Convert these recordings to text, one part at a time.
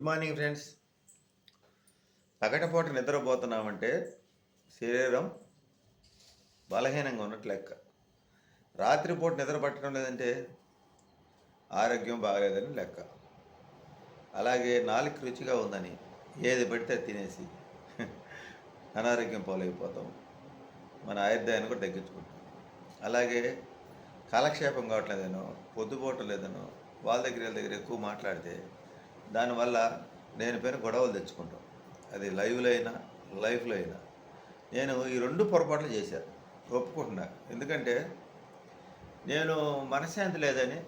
Good morning friends. పగటపూట నిద్రపోతున్నామంటే శరీరం బలహీనంగా ఉన్నట్టు లెక్క. రాత్రిపూట నిద్ర పట్టడం లేదంటే ఆరోగ్యం బాగలేదని లెక్క. అలాగే నాలుగు రుచిగా ఉందని ఏది పెడితే అది తినేసి అనారోగ్యం పాలైపోతాం. మన ఆయుర్దాయాన్ని కూడా తగ్గించుకుంటాం. అలాగే కాలక్షేపం కావట్లేదనో పొద్దుపోవటం లేదనో వాళ్ళ దగ్గర వీళ్ళ దగ్గర ఎక్కువ మాట్లాడితే దానివల్ల నేను పైన గొడవలు తెచ్చుకుంటాం. అది లైవ్లో అయినా లైఫ్లో అయినా. నేను ఈ రెండు పొరపాట్లు చేశాను ఒప్పుకుంటున్నా. ఎందుకంటే నేను మనశ్శాంతి లేదని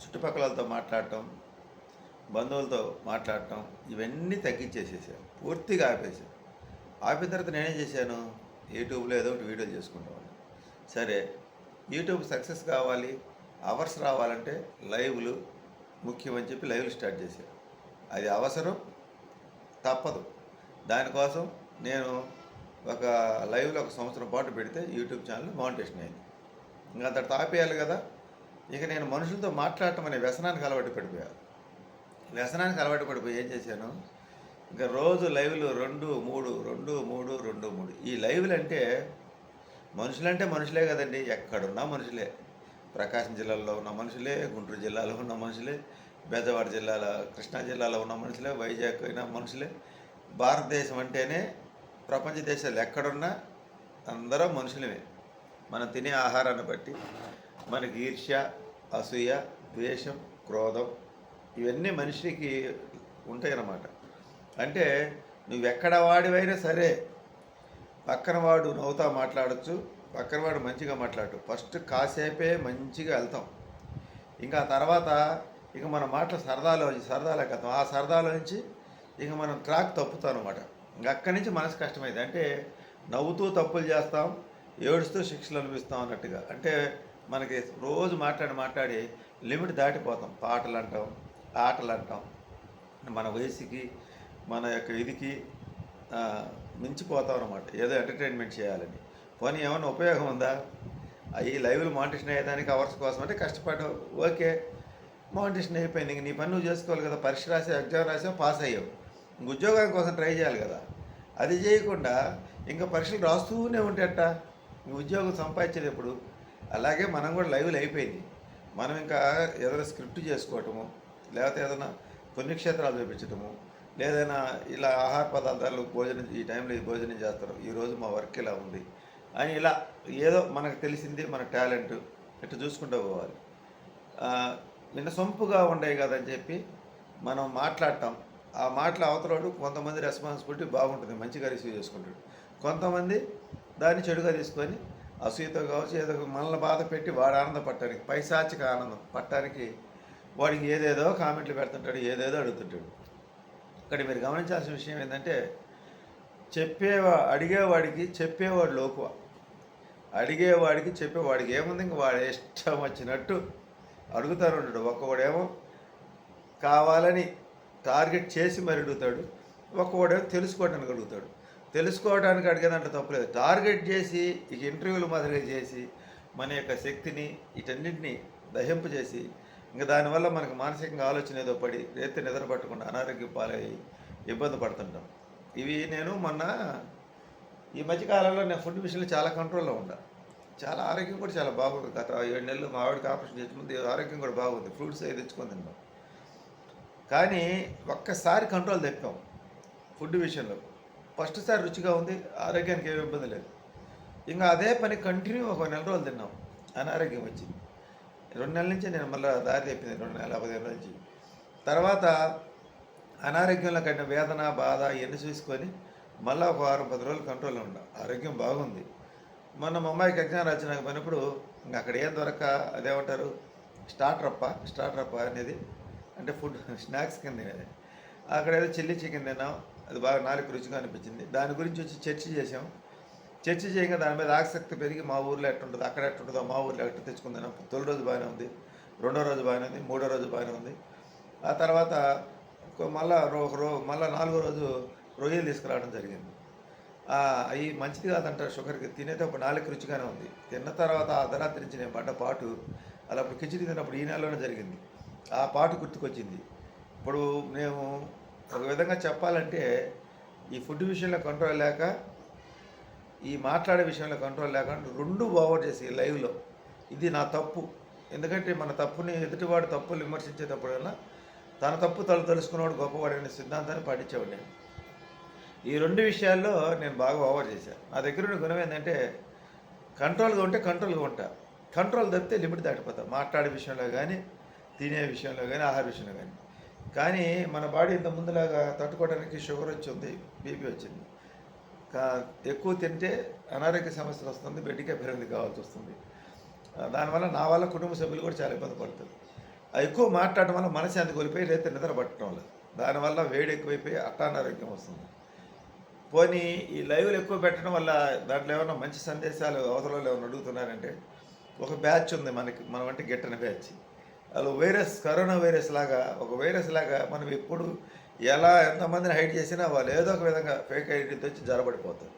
చుట్టుపక్కలతో మాట్లాడటం బంధువులతో మాట్లాడటం ఇవన్నీ తగ్గించేసేసాను పూర్తిగా ఆపేసాను ఆపిన తర్వాత నేనేం చేశాను? యూట్యూబ్లో ఏదో ఒకటి వీడియోలు చేసుకుంటాను సరే యూట్యూబ్ సక్సెస్ కావాలి అవర్స్ రావాలంటే లైవ్లు ముఖ్యమని చెప్పి లైవ్లు స్టార్ట్ చేశాను అది అవసరం తప్పదు. దానికోసం నేను ఒక లైవ్లో ఒక సంవత్సరం పాటు పెడితే యూట్యూబ్ ఛానల్ మౌంటేషన్ అయింది. ఇంకా అంతటి తాపేయాలి కదా. ఇక నేను మనుషులతో మాట్లాడటం అనే వ్యసనానికి అలవాటు పడిపోయాను. వ్యసనానికి అలవాటు పడిపోయి ఏం చేశాను? ఇంకా రోజు లైవ్లు రెండు మూడు రెండు మూడు రెండు మూడు. ఈ లైవ్లు అంటే మనుషులంటే మనుషులే కదండి. ఎక్కడున్నా మనుషులే. ప్రకాశం జిల్లాలో ఉన్న మనుషులే గుంటూరు జిల్లాలో ఉన్న మనుషులే బెజవాడ జిల్లాలో కృష్ణా జిల్లాలో ఉన్న మనుషులే వైజాగ్ అయిన మనుషులే. భారతదేశం అంటేనే ప్రపంచ దేశాలు ఎక్కడున్నా అందరూ మనుషులమే. మనం తినే ఆహారాన్ని బట్టి మనకి ఈర్ష్య అసూయ ద్వేషం క్రోధం ఇవన్నీ మనిషికి ఉంటాయన్నమాట. అంటే నువ్వెక్కడ వాడివైనా సరే పక్కన వాడు నవ్వుతా మాట్లాడచ్చు పక్కన వాడు మంచిగా మాట్లాడు. ఫస్ట్ కాసేపే మంచిగా వెళ్తాం. ఇంకా తర్వాత ఇక మన మాటలు సరదాలో సరదాలో కథం ఆ సరదాలో నుంచి ఇక మనం ట్రాక్ తప్పుతాం అనమాట ఇంక అక్కడి నుంచి మనసు కష్టమైంది. అంటే నవ్వుతూ తప్పులు చేస్తాం ఏడుస్తూ శిక్షలు అనిపిస్తాం అన్నట్టుగా. అంటే మనకి రోజు మాట్లాడి మాట్లాడి లిమిట్ దాటిపోతాం. పాటలు అంటాం ఆటలు అంటాం. మన వయసుకి మన యొక్క ఇదికి మించిపోతాం అనమాట ఏదో ఎంటర్టైన్మెంట్ చేయాలని. పోనీ ఏమైనా ఉపయోగం ఉందా? ఈ లైవ్లు మానిటేషన్ అయ్యేదానికి అవర్స్ కోసం అంటే కష్టపడ్డావు. ఓకే మాంటిషన్ అయిపోయింది. ఇంక నీ పని నువ్వు చేసుకోవాలి కదా. పరీక్ష రాసి ఎగ్జామ్ రాసావు పాస్ అయ్యావు. ఇంక ఉద్యోగం కోసం ట్రై చేయాలి కదా. అది చేయకుండా ఇంకా పరీక్షలు రాస్తూనే ఉంటే ఇంక ఉద్యోగం సంపాదించేది ఎప్పుడు అలాగే మనం కూడా లైవ్లు అయిపోయింది. మనం ఇంకా ఏదైనా స్క్రిప్ట్ చేసుకోవటము లేకపోతే ఏదైనా పుణ్యక్షేత్రాలు చూపించటము లేదైనా ఇలా ఆహార పదార్థాలు భోజనం ఈ టైంలో ఈ భోజనం చేస్తారు. ఈరోజు మా వర్క్ ఇలా ఉంది. అని ఇలా ఏదో మనకు తెలిసింది మన టాలెంట్ ఇట్లా చూసుకుంటూ పోవాలి. వినసొంపుగా నిన్న ఉండేవి కదని చెప్పి మనం మాట్లాడటం ఆ మాటలు అవతలడు కొంతమంది రెస్పాన్సిబిలిటీ బాగుంటుంది మంచిగా రిసీవ్ చేసుకుంటాడు. కొంతమంది దాన్ని చెడుగా తీసుకొని అసూయతో కావచ్చు ఏదో ఒక మనల్ని బాధ పెట్టి వాడు ఆనందపడటానికి పైశాచిక ఆనందం పట్టడానికి వాడికి ఏదేదో కామెంట్లు పెడుతుంటాడు ఏదేదో అడుగుతుంటాడు. ఇక్కడ మీరు గమనించాల్సిన విషయం ఏంటంటే చెప్పేవా అడిగేవాడికి చెప్పేవాడు లోకువ. అడిగేవాడికి చెప్పేవాడికి ఏముంది? ఇంక వాడు ఇష్టం వచ్చినట్టు అడుగుతారు ఉంటాడు ఒక్కవాడేమో కావాలని టార్గెట్ చేసి మరి అడుగుతాడు. ఒక్కవాడేమో తెలుసుకోవడానికి అడుగుతాడు. తెలుసుకోవడానికి అడిగేదంటే తప్పలేదు. టార్గెట్ చేసి ఇక ఇంటర్వ్యూలు మొదలు చేసి మన యొక్క శక్తిని వీటన్నింటినీ దహింపజేసి ఇంకా దానివల్ల మనకు మానసికంగా ఆలోచన ఏదో పడి రేతి నిద్ర పట్టకుండా అనారోగ్య పాలై ఇబ్బంది పడుతుంటాం. ఇవి నేను మొన్న ఈ మధ్యకాలంలో నేను ఫుడ్ విషయంలో చాలా కంట్రోల్లో ఉన్నా చాలా ఆరోగ్యం కూడా చాలా బాగుంది గత ఏడు నెలలు మా ఆవిడకి ఆపరేషన్ చేసిన ముందు ఆరోగ్యం కూడా బాగుంది. ఫ్రూట్స్ అవి తెచ్చుకొని తిన్నాం. కానీ ఒక్కసారి కంట్రోల్ తెప్పాం ఫుడ్ విషయంలో ఫస్ట్ సారి రుచిగా ఉంది ఆరోగ్యానికి ఏమి ఇబ్బంది లేదు. ఇంకా అదే పని కంటిన్యూ ఒక నెల రోజులు తిన్నాం. అనారోగ్యం వచ్చింది. రెండు నెలల నుంచి నేను మళ్ళీ దారి తెప్పింది రెండు నెలల పదిహేను రోజుల నుంచి. తర్వాత అనారోగ్యంలో కట్టిన వేదన బాధ ఇవన్నీ చూసుకొని మళ్ళీ ఒక వారం పది రోజులు కంట్రోల్లో ఉండ ఆరోగ్యం బాగుంది. మొన్న మా అమ్మాయికి ఎగ్జామ్ రాసినాక పోయినప్పుడు ఇంకా అక్కడ ఏం దొరక అదేమంటారు? స్టార్టర్ అప్ప స్టార్టర్ అప్ప అనేది అంటే ఫుడ్ స్నాక్స్ కింద తినేది అక్కడ ఏదో చిల్లీ చికెన్ తిన్నాం అది బాగా నాలుగు రుచిగా అనిపించింది. దాని గురించి వచ్చి చర్చ చేసాం చర్చ చేయగా దాని మీద ఆసక్తి పెరిగి మా ఊర్లో ఎట్టుంటుంది అక్కడ ఎట్టుంటుందో మా ఊర్లో ఎట్టు తెచ్చుకుందాం తొలి రోజు బాగానే ఉంది రెండో రోజు బాగానే ఉంది మూడో రోజు బాగానే ఉంది. ఆ తర్వాత మళ్ళీ మళ్ళా ఒక రో మళ్ళీ నాలుగో రోజు రొయ్యలు తీసుకురావడం జరిగింది. అవి మంచిది కాదంటారు షుగర్కి తినేది ఒక నాలుగు రుచిగానే ఉంది. తిన్న తర్వాత ఆ అర్ధరాత్రి నుంచి నేను పడ్డ పాటు అలా అప్పుడు కిచిడి తిన్నప్పుడు ఈ నెలలోనే జరిగింది. ఆ పాటు గుర్తుకొచ్చింది. ఇప్పుడు మేము ఒక విధంగా చెప్పాలంటే ఈ ఫుడ్ విషయంలో కంట్రోల్ లేక ఈ మాట్లాడే విషయంలో కంట్రోల్ లేక రెండు ఓవర్ చేసి లైవ్లో. ఇది నా తప్పు. ఎందుకంటే మన తప్పుని ఎదుటివాడు తప్పులు విమర్శించేటప్పుడల్లా తన తప్పు తలు తెలుసుకున్నవాడు గొప్పవాడనే సిద్ధాంతాన్ని పాటించేవాడు నేను. ఈ రెండు విషయాల్లో నేను బాగా ఓవర్ చేశాను నా దగ్గర ఉన్న గుణం ఏంటంటే కంట్రోల్గా ఉంటే కంట్రోల్గా ఉంటా. కంట్రోల్ తప్పితే లిమిట్ దాటిపోతా. మాట్లాడే విషయంలో కానీ తినే విషయంలో కానీ ఆహార విషయంలో కానీ కానీ మన బాడీ ఇంత ముందులాగా తట్టుకోవడానికి షుగర్ వచ్చింది బీపీ వచ్చింది. కా- ఎక్కువ తింటే అనారోగ్య సమస్యలు వస్తుంది బెడ్కే పెరిగింది కావాల్సి వస్తుంది. దానివల్ల నా వల్ల కుటుంబ సభ్యులు కూడా చాలా ఇబ్బంది పడుతుంది ఎక్కువ మాట్లాడటం వల్ల మనశ్శాంతి కోల్పోయి రేత నిద్ర పట్టడం లేదు. దానివల్ల వేడి ఎక్కువైపోయి అట్ట అనారోగ్యం వస్తుంది. పోనీ ఈ లైవ్లు ఎక్కువ పెట్టడం వల్ల దాంట్లో ఏమైనా మంచి సందేశాలు అవతలలో ఏమైనా అడుగుతున్నారంటే ఒక బ్యాచ్ ఉంది మనకి మనం అంటే గిట్టని బ్యాచ్. అలా వైరస్ కరోనా వైరస్ లాగా ఒక వైరస్ లాగా మనం ఎప్పుడు ఎలా ఎంతమందిని హైడ్ చేసినా వాళ్ళు ఏదో ఒక విధంగా ఫేక్ ఐడెంటిటీ వచ్చి జరబడిపోతారు.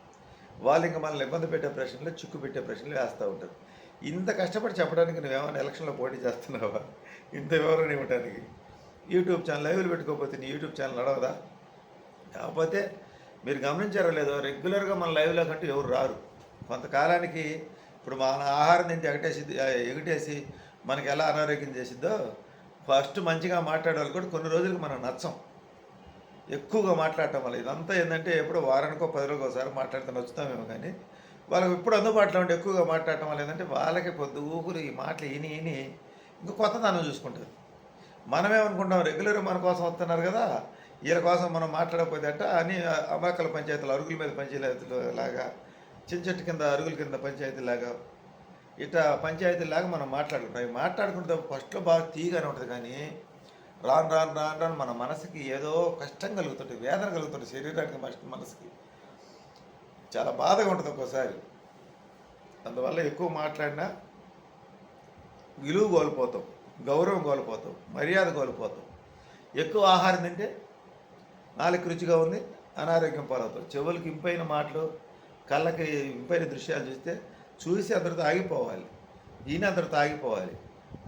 వాళ్ళు ఇంకా మనల్ని ఇబ్బంది పెట్టే ప్రశ్నలు చిక్కు పెట్టే ప్రశ్నలు వేస్తూ ఉంటారు. ఇంత కష్టపడి చెప్పడానికి నువ్వేమైనా ఎలక్షన్లో పోటీ చేస్తున్నావా? ఇంత వివరణ ఇవ్వడానికి యూట్యూబ్ ఛానల్ లైవ్లు పెట్టుకోకపోతే నీ యూట్యూబ్ ఛానల్ నడవదా? కాకపోతే మీరు గమనించారో లేదో రెగ్యులర్గా మన లైవ్లో కంటూ ఎవరు రారు. కొంతకాలానికి ఇప్పుడు మన ఆహారం తింటే ఎగటేసి ఎగటేసి మనకి ఎలా అనారోగ్యం చేసిద్దో ఫస్ట్ మంచిగా మాట్లాడే వాళ్ళు కూడా కొన్ని రోజులకు మనం నచ్చం. ఎక్కువగా మాట్లాడటం వల్ల ఇదంతా ఏంటంటే ఎప్పుడో వారానికో పది రోజులకు ఒకసారి మాట్లాడితే నచ్చుతామేమో కానీ వాళ్ళకి ఇప్పుడు అందుబాటులో ఉండి ఎక్కువగా మాట్లాడటం వల్ల ఏంటంటే వాళ్ళకి పొద్దు ఊకులు ఈ మాటలు విని విని ఇంకా కొత్తదనం చూసుకుంటారు. మనమేమనుకుంటాం రెగ్యులర్గా మన కోసం వస్తున్నారు కదా వీళ్ళ కోసం మనం మాట్లాడకపోతే అట్ట అని అమాకల పంచాయతీలు అరుగుల మీద పంచాయతీలు లాగా చిన్న చెట్టు కింద అరుగుల కింద పంచాయతీలాగా ఇట్లా పంచాయతీలాగా మనం మాట్లాడుకుంటాం. మాట్లాడుకుంటే ఫస్ట్లో బాగా తీగానే ఉంటుంది కానీ రాను రాను రాను రాను మన మనసుకి ఏదో కష్టం కలుగుతుంది వేదన కలుగుతుంది శరీరానికి మన మనసుకి చాలా బాధగా ఉంటుంది ఒక్కోసారి. అందువల్ల ఎక్కువ మాట్లాడినా విలువ కోల్పోతాం గౌరవం కోల్పోతాం మర్యాద కోల్పోతాం. ఎక్కువ ఆహారం తింటే నాలుగు రుచిగా ఉంది అనారోగ్యం పాలవుతాం చెవులకి ఇంపైన మాటలు కళ్ళకి ఇంపైన దృశ్యాలు చూస్తే చూసి అందరితో ఆగిపోవాలి. ఈయన అందరితో ఆగిపోవాలి.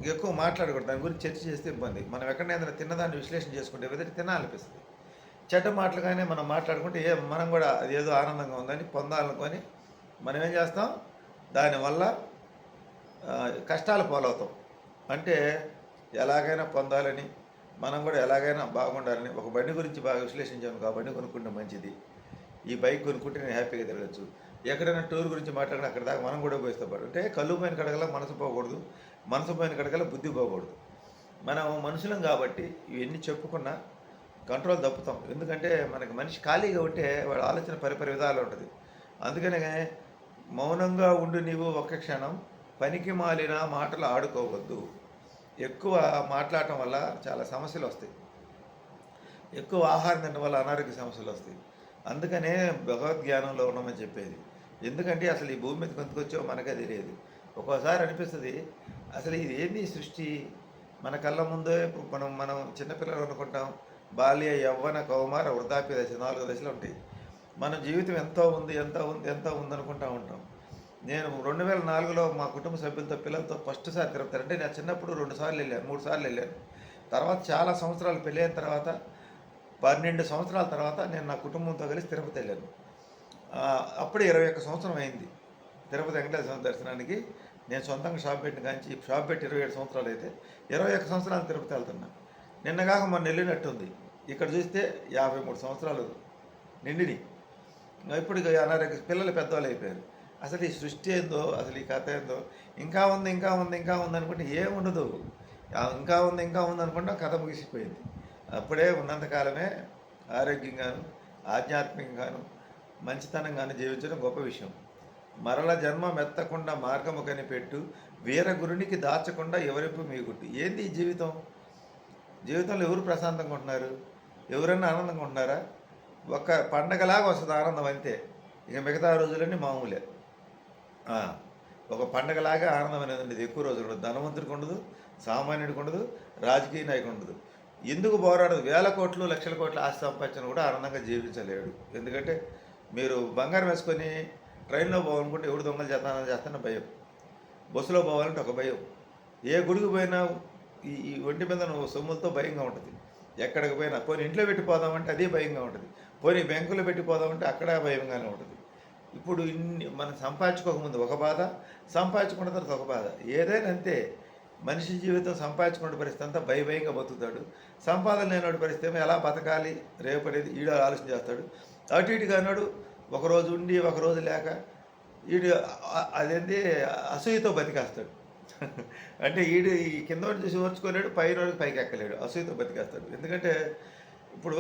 ఎక్కువ మాట్లాడకూడదు. దాని గురించి చర్చ చేస్తే ఇబ్బంది. మనం ఎక్కడైనా ఏదైనా తిన్నదాన్ని విశ్లేషణ చేసుకుంటే ఏదైతే తినాలనిపిస్తుంది చెడ్డ మాటలుగానే మనం మాట్లాడుకుంటే ఏ మనం కూడా అది ఏదో ఆనందంగా ఉందని పొందాలనుకొని మనం ఏం చేస్తాం? దానివల్ల కష్టాలు పాలవుతాం. అంటే ఎలాగైనా పొందాలని మనం కూడా ఎలాగైనా బాగుండాలని ఒక బండి గురించి బాగా విశ్లేషించాను ఆ బండి కొనుక్కుంటే మంచిది. ఈ బైక్ కొనుక్కుంటే నేను హ్యాపీగా తిరగచ్చు. ఎక్కడైనా టూర్ గురించి మాట్లాడినా అక్కడ దాకా మనం కూడా ఉపయోగిస్తాం అంటే కళ్ళు పోయిన కడగల మనసు పోకూడదు. మనసు పోయిన కడగల బుద్ధి పోకూడదు. మనం మనుషులం కాబట్టి ఇవన్నీ చెప్పుకున్నా కంట్రోల్ తప్పుతాం. ఎందుకంటే మనకి మనిషి ఖాళీగా ఉంటే వాడు ఆలోచన పరిపరి విధాలు ఉంటుంది. అందుకనే మౌనంగా ఉండు నీవు ఒక్క క్షణం. పనికి మాలిన మాటలు ఆడుకోవద్దు. ఎక్కువ మాట్లాడటం వల్ల చాలా సమస్యలు వస్తాయి. ఎక్కువ ఆహారం తినడం వల్ల అనారోగ్య సమస్యలు వస్తాయి. అందుకనే భగవద్జ్ఞానంలో ఉండమని చెప్పేది. ఎందుకంటే అసలు ఈ భూమి మీద కొంతకొచ్చో మనకే తెలియదు. ఒక్కోసారి అనిపిస్తుంది అసలు ఇది ఏంది సృష్టి? మన కళ్ళ ముందే ఇప్పుడు మనం మనం చిన్నపిల్లలు అనుకుంటాం బాల్య యవ్వన కౌమార వృద్ధాప్య దశ నాలుగు దశలు ఉంటాయి. మన జీవితం ఎంతో ఉంది ఎంతో ఉంది ఎంతో ఉంది అనుకుంటా ఉంటాం. నేను రెండు వేల నాలుగులో మా కుటుంబ సభ్యులతో పిల్లలతో ఫస్ట్ సారి తిరుపతి అంటే నేను చిన్నప్పుడు రెండు సార్లు వెళ్ళాను మూడు సార్లు వెళ్ళాను. తర్వాత చాలా సంవత్సరాలు పెళ్ళి అయిన తర్వాత పన్నెండు సంవత్సరాల తర్వాత నేను నా కుటుంబంతో కలిసి తిరుపతి వెళ్ళాను. అప్పుడు అప్పుడే ఇరవై ఒక్క సంవత్సరం అయింది. తిరుపతి వెంకటేశ్వర స్వామి దర్శనానికి నేను సొంతంగా షాప్ పెట్టిన కాంచి షాప్ పెట్టి ఇరవై ఏడు సంవత్సరాలు అయితే ఇరవై ఒక్క సంవత్సరాలు తిరుపతి వెళ్తున్నా. నిన్నగాక మొన్న వెళ్ళినట్టుంది ఇక్కడ చూస్తే యాభై మూడు సంవత్సరాలు నిండిని ఇప్పుడు ఇక అనారోగ్య పిల్లలు పెద్దవాళ్ళు అయిపోయారు. అసలు ఈ సృష్టి ఏందో అసలు ఈ కథ ఏందో ఇంకా ఉంది ఇంకా ఉంది ఇంకా ఉంది అనుకుంటే ఏముండదు. ఇంకా ఉంది ఇంకా ఉంది అనుకుంటే కథ ముగిసిపోయింది. అప్పుడే ఉన్నంతకాలమే ఆరోగ్యంగాను ఆధ్యాత్మికంగాను మంచితనంగాను జీవించడం గొప్ప విషయం. మరల జన్మ మెత్తకుండా మార్గము కనిపెట్టు వీర గురునికి దాచకుండా ఎవరెప్పు మీగుట్టు ఏంది ఈ జీవితం? జీవితంలో ఎవరు ప్రశాంతంగా ఉంటున్నారు? ఎవరన్నా ఆనందంగా ఉంటున్నారా? ఒక పండగలాగా వస్తుంది ఆనందం అంతే. ఇక మిగతా రోజులన్నీ మామూలే. ఒక పండగలాగా ఆనందం అనేది ఉండదు. ఎక్కువ రోజులు ఉండదు. ధనవంతుడికి ఉండదు సామాన్యుడికి ఉండదు రాజకీయ నాయకుడు ఉండదు. ఎందుకు పోరాడదు? వేల కోట్లు లక్షల కోట్ల ఆస్తి సంపాదించిన కూడా ఆనందంగా జీవించలేడు. ఎందుకంటే మీరు బంగారం వేసుకొని ట్రైన్లో పోవాలనుకుంటే ఎవడు దొంగలు చేస్తానని చేస్తాన భయం. బస్సులో పోవాలంటే ఒక భయం. ఏ గుడికి పోయినా ఈ ఒంటి మీద నువ్వు సొమ్ములతో భయంగా ఉంటుంది. ఎక్కడికి పోయినా పోనీ ఇంట్లో పెట్టిపోదామంటే అదే భయంగా ఉంటుంది. పోనీ బ్యాంకులో పెట్టిపోదామంటే అక్కడ భయంగానే ఉంటుంది. ఇప్పుడు ఇన్ని మనం సంపాదించుకోకముందు ఒక బాధ సంపాదించుకున్న తర్వాత ఒక బాధ. ఏదైనా అంతే మనిషి జీవితం సంపాదించుకున్న పరిస్థితి అంతా భయ భయంగా బతుకుతాడు. సంపాదన లేనివాడి పరిస్థితి ఏమో ఎలా బతకాలి? రేపడేది ఈడు ఆలోచన చేస్తాడు. అటు ఇటుగా అన్నాడు ఒకరోజు ఉండి ఒకరోజు లేక ఈడు అదేంటి అసూయతో బతికేస్తాడు. అంటే ఈడు ఈ కింద చూసి ఓర్చుకోలేడు పైన పైకి ఎక్కలేడు. అసూయతో బతికేస్తాడు. ఎందుకంటే ఇప్పుడు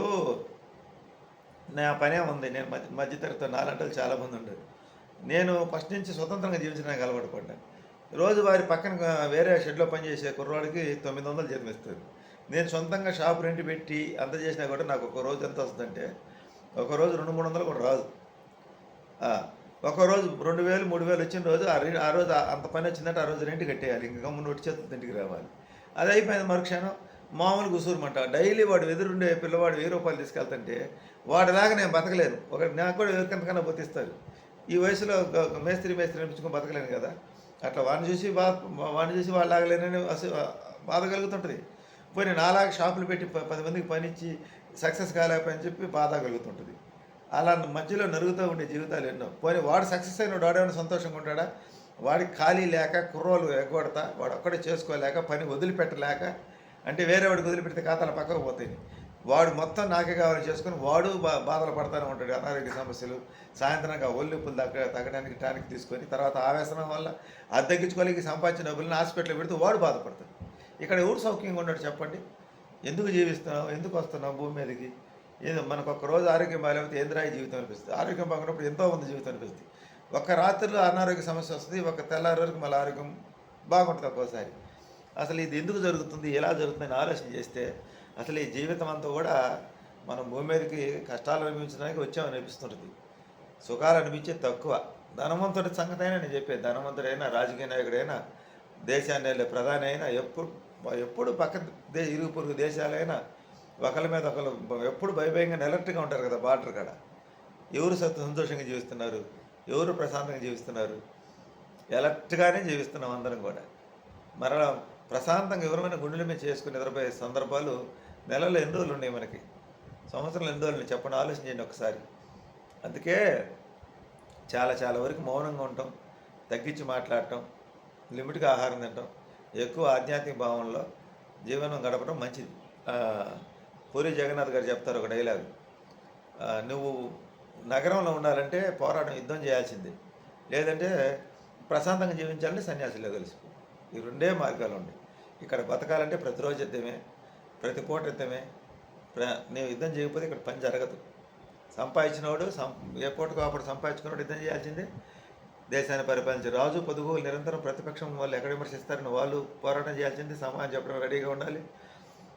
నా పనే ఉంది. నేను మధ్య మధ్యతరగతి నాలంటలు చాలామంది ఉండరు. నేను ఫస్ట్ నుంచి స్వతంత్రంగా జీవించడానికి అలవాటు పడ్డాను రోజు వారి పక్కన వేరే షెడ్లో పనిచేసే కుర్రవాడికి తొమ్మిది వందలు జన్మిస్తుంది నేను సొంతంగా షాప్ రెంట్ పెట్టి అంత చేసినా కూడా నాకు ఒక రోజు ఎంత వస్తుందంటే ఒక రోజు రెండు మూడు వందలు కూడా రాదు. ఒకరోజు ఒక రోజు రెండు వేలు మూడు వేలు వచ్చిన రోజు ఆ ఆ రోజు అంత పని వచ్చిందంటే ఆ రోజు రెంట్ కట్టేయాలి. ఇంకా గమ్మున నోటి చేతులతో ఇంటికి రావాలి. అది అయిపోయింది మరుక్షణం. మామూలు గుసూరమంట డైలీ వాడు ఎదురుండే పిల్లవాడు వెయ్యి రూపాయలు తీసుకెళ్తుంటే వాడిలాగా నేను బతకలేను. ఒక నాకు కూడా ఎవరికంతకన్నా బతిస్తారు ఈ వయసులో ఒక- మేస్త్రి మేస్త్రి అనిపించుకొని బతకలేను కదా. అట్లా వాడిని చూసి బా వాడిని చూసి వాళ్ళు లాగలేనని అసలు బాధ కలుగుతుంటుంది. పోయి నాలాగా షాపులు పెట్టి ప- పది మందికి పనిచ్చి సక్సెస్ కాలేకపోయని చెప్పి బాధ కలుగుతుంటుంది. అలా మధ్యలో నరుగుతూ ఉండే జీవితాలు ఎన్నో. పోనీ వాడు సక్సెస్ అయిన వాడేమైనా సంతోషంగా ఉంటాడా? వాడికి ఖాళీ లేక కుర్రోలు ఎగ్గొడతా వాడు ఒక్కడే చేసుకోలేక పని వదిలిపెట్టలేక అంటే వేరే వాడికి వదిలిపెడితే ఖాతాలు పక్కకు పోతాయి. వాడు మొత్తం నాకే కావాలని చేసుకొని వాడు బా బాధలు పడతానే ఉంటాడు. అనారోగ్య సమస్యలు సాయంత్రంగా ఒళ్ళిప్పులు తగ్గ తగ్గడానికి టానిక్ తీసుకొని తర్వాత ఆవేశనం వల్ల అది తగ్గించుకోలేక సంపాదించిన డబ్బులను హాస్పిటల్లో పెడితే వాడు బాధపడతాడు. ఇక్కడ ఎవరు సౌఖ్యంగా ఉన్నాడు చెప్పండి? ఎందుకు జీవిస్తున్నావు? ఎందుకు వస్తున్నావు భూమి మీదకి? ఏదో మనకు ఒక రోజు ఆరోగ్యం బాగాలేకపోతే ఏంద్రాయి జీవితం అనిపిస్తుంది? ఆరోగ్యం బాగున్నప్పుడు ఎంతో మంది జీవితం అనిపిస్తుంది. ఒక్క రాత్రిలో అనారోగ్య సమస్య వస్తుంది. ఒక తెల్లారి వరకు మళ్ళీ ఆరోగ్యం బాగుంటుంది ఒక్కోసారి. అసలు ఇది ఎందుకు జరుగుతుంది ఎలా జరుగుతుందని ఆలోచన చేస్తే అసలు ఈ జీవితం అంతా కూడా మనం భూమి మీదకి కష్టాలు అనుభవించడానికి వచ్చామని అనిపిస్తుంటుంది. సుఖాలు అనిపించేది తక్కువ. ధనవంతుడి సంగతి అయినా నేను చెప్పేది ధనవంతుడైనా రాజకీయ నాయకుడైనా దేశాన్ని వెళ్ళే ప్రధాని అయినా ఎప్పుడు ఎప్పుడు పక్క దే ఇరుగు పొరుగు దేశాలైనా ఒకరి మీద ఒకరు ఎప్పుడు భయభయంగా అలర్ట్గా ఉంటారు కదా బార్డర్ కాడ. ఎవరు సత్ సంతోషంగా జీవిస్తున్నారు ఎవరు ప్రశాంతంగా జీవిస్తున్నారు ఎలర్ట్గానే జీవిస్తున్నాం అందరం కూడా. మరలా ప్రశాంతంగా వివరమైన గుండెల మీద చేసుకుని నిద్రపోయే సందర్భాలు నెలలో ఎన్ని రోజులు ఉన్నాయి మనకి? సంవత్సరంలో ఎన్ని రోజులు ఉన్నాయి? చెప్పండి ఒకసారి. అందుకే చాలా చాలా వరకు మౌనంగా ఉండటం తగ్గించి మాట్లాడటం లిమిట్గా ఆహారం తినటం ఎక్కువ ఆధ్యాత్మిక భావంలో జీవనం గడపడం మంచిది. పూరి జగన్నాథ్ గారు చెప్తారు ఒక డైలాగ్. నువ్వు నగరంలో ఉండాలంటే పోరాటం యుద్ధం చేయాల్సిందే. లేదంటే ప్రశాంతంగా జీవించాలంటే సన్యాసులే కలిసిపో ఈ రెండే మార్గాలు ఉన్నాయి. ఇక్కడ బతకాలంటే ప్రతిరోజు యుద్ధమే ప్రతి పూట యుద్ధమే ప్ర నేను యుద్ధం చేయకపోతే ఇక్కడ పని జరగదు. సంపాదించినవాడు సం ఏ పూటకు అప్పుడు సంపాదించుకున్నాడు యుద్ధం చేయాల్సిందే. దేశాన్ని పరిపాలించే రాజు పొదుగు నిరంతరం ప్రతిపక్షం వాళ్ళు ఎక్కడ విమర్శిస్తారని వాళ్ళు పోరాటం చేయాల్సిందే. సమాజం చెప్పడం రెడీగా ఉండాలి.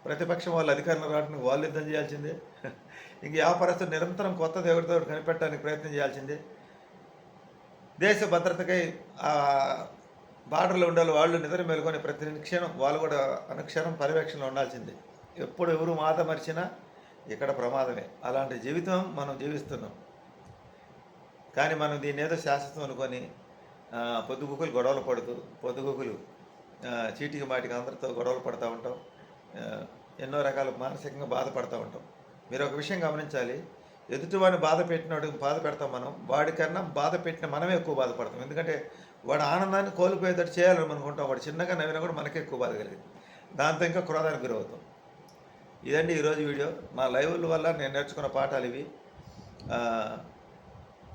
ప్రతిపక్షం వాళ్ళు అధికారంలో రావడానికి వాళ్ళు యుద్ధం చేయాల్సిందే. ఇంక వ్యాపారస్తులు నిరంతరం కొత్త దేవుడితో కనిపెట్టడానికి ప్రయత్నం చేయాల్సిందే. దేశ భద్రతకై బార్డర్లో ఉండాలి వాళ్ళు నిద్ర మేలుకొని ప్రతి క్షణం వాళ్ళు కూడా అనుక్షణం పర్యవేక్షణలో ఉండాల్సిందే. ఎప్పుడు ఎవరు మాట మరిచినా ఇక్కడ ప్రమాదమే. అలాంటి జీవితం మనం జీవిస్తున్నాం. కానీ మనం దీన్ని ఏదో శాశ్వతం అనుకొని పొద్దుగుకులు గొడవలు పడుతూ పొద్దుగుకులు చీటికి మాటికి అందరితో గొడవలు పడుతూ ఉంటాం. ఎన్నో రకాల మానసికంగా బాధపడుతూ ఉంటాం. మీరు ఒక విషయం గమనించాలి. ఎదుటివాడిని బాధ పెట్టినోడు బాధ పెడతాం మనం. వాడికన్నా బాధ పెట్టిన మనమే ఎక్కువ బాధపడతాం. ఎందుకంటే వాడు ఆనందాన్ని కోల్పోయేటట్టు చేయాలని అనుకుంటాం వాడు చిన్నగా నవ్వినా కూడా మనకే ఎక్కువ బాధ కలిగింది. దాంతో ఇంకా క్రోధానికి గురవుతాం. ఇదండి ఈరోజు వీడియో. నా లైవ్ల వల్ల నేను నేర్చుకున్న పాఠాలు ఇవి.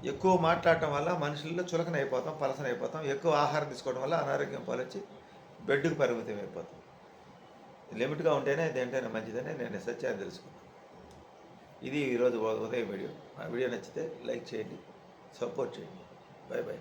ఎక్కువ మాట్లాడటం వల్ల మనుషుల్లో చులకన అయిపోతాం పలసన అయిపోతాం. ఎక్కువ ఆహారం తీసుకోవడం వల్ల అనారోగ్యం పాలొచ్చి బెడ్కి పరిమితం అయిపోతాం. లిమిట్గా ఉంటేనే దేంటైనా మంచిదని నేను సత్యాన్ని తెలుసుకున్నాను. ఇది ఈరోజు ఉదయం వీడియో. ఆ వీడియో నచ్చితే లైక్ చేయండి సపోర్ట్ చేయండి. Bye bye